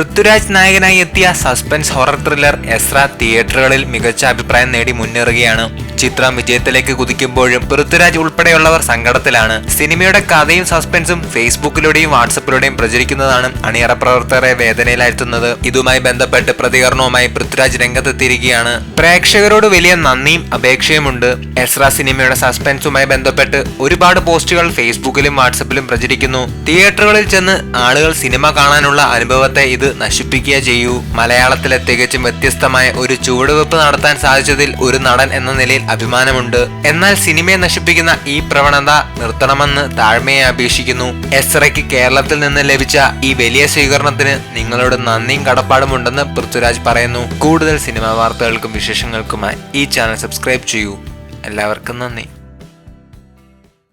പൃഥ്വിരാജ് നായകനായി എത്തിയ suspense horror thriller Ezra തിയേറ്ററുകളിൽ മികച്ച അഭിപ്രായം നേടി മുന്നേറുകയാണ്. ചിത്രം വിജയത്തിലേക്ക് കുതിക്കുമ്പോഴും പൃഥ്വിരാജ് ഉൾപ്പെടെയുള്ളവർ സങ്കടത്തിലാണ്. സിനിമയുടെ കഥയും സസ്പെൻസും ഫേസ്ബുക്കിലൂടെയും വാട്സപ്പിലൂടെയും പ്രചരിക്കുന്നതാണ് അണിയറ പ്രവർത്തകരെ വേദനയിലാഴ്ത്തുന്നത്. ഇതുമായി ബന്ധപ്പെട്ട് പ്രതികരണവുമായി പൃഥ്വിരാജ് രംഗത്തെത്തിയിരിക്കുകയാണ്. പ്രേക്ഷകരോട് വലിയ നന്ദിയും അപേക്ഷയുമുണ്ട്. എസ്ര സിനിമയുടെ സസ്പെൻസുമായി ബന്ധപ്പെട്ട് ഒരുപാട് പോസ്റ്റുകൾ ഫേസ്ബുക്കിലും വാട്സപ്പിലും പ്രചരിക്കുന്നു. തിയേറ്ററുകളിൽ ചെന്ന് ആളുകൾ സിനിമ കാണാനുള്ള അനുഭവത്തെ ഇത് നശിപ്പിക്കുക ചെയ്യൂ. മലയാളത്തിലെ തികച്ചും വ്യത്യസ്തമായ ഒരു ചുവടുവെപ്പ് നടത്താൻ സാധിച്ചതിൽ ഒരു നടൻ എന്ന നിലയിൽ അഭിമാനമുണ്ട്. എന്നാൽ സിനിമയെ നശിപ്പിക്കുന്ന ഈ പ്രവണത നിർത്തണമെന്ന് താഴ്മയെ അപേക്ഷിക്കുന്നു. എസ്രയ്ക്ക് കേരളത്തിൽ നിന്ന് ലഭിച്ച ഈ വലിയ സ്വീകരണത്തിന് നിങ്ങളോട് നന്ദിയും കടപ്പാടുമുണ്ടെന്ന് പൃഥ്വിരാജ് പറയുന്നു. കൂടുതൽ സിനിമാ വാർത്തകൾക്കും വിശേഷങ്ങൾക്കുമായി ഈ ചാനൽ സബ്സ്ക്രൈബ് ചെയ്യൂ. എല്ലാവർക്കും നന്ദി.